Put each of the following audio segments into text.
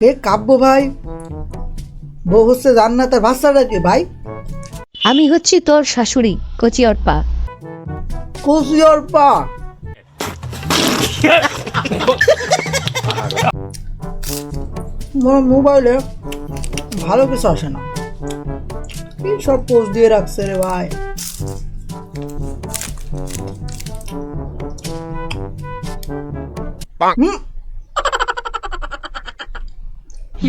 কে কাব্য ভাই বউ হচ্ছে জান্নাতের ভাষাটা কি ভাই? আমি হচ্ছি তোর শাশুড়ি কচি অর্পা। কুসিয়র পা আমার মোবাইলে ভালো কিছু আসে না। কি সব পোস্ট দিয়ে রাখছে রে ভাই? হুম।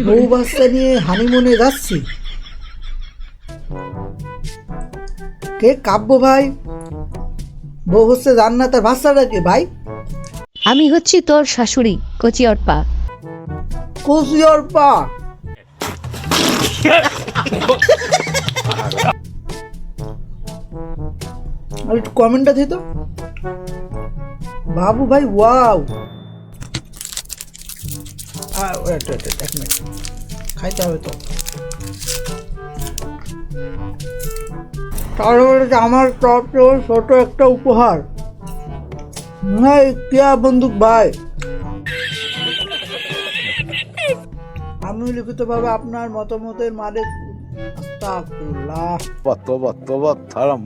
বউ বাচ্চা নিয়ে হানিমুনে যাচ্ছি। কে কাব্য ভাই? বউ হচ্ছে জান্নাতের ভাষাটা কি ভাই? আমি হচ্ছি তোর শাশুড়ি কচি অর্পা। কুসিয়র পা আর একটু কমেন্টটা দিত। বাবু ভাই ওয়াও ওয়েট ওয়েট এক মিনিট। খাইতে হবে তো। তাহলে মানে আমার তরফ ছোট একটা উপহার। না কেয়া বন্দুক ভাই। আমি লিখিতভাবে আপনার মতামতের মালিক আস্তাকুল্লাহ।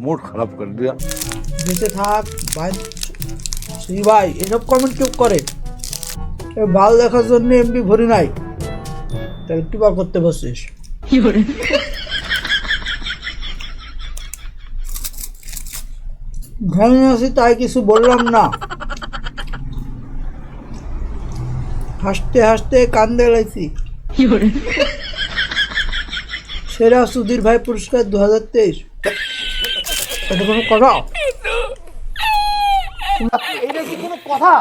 মুড খারাপ করে দিয়া। দিতে থাক ভাই। শ্রী ভাই এসব কমেন্ট কেউ করে? ভালো দেখার জন্য এমবি ভরি নাই। তাহলে কি বার করতে বসছিস? ঘামে আছি তাই কিছু বললাম না। হাসতে হাসতে কান্দে লাইছি। সেরা সুধীর ভাই পুরস্কার দু হাজার তেইশ। এটা কোনো কথা? এটা কি কোনো কথা?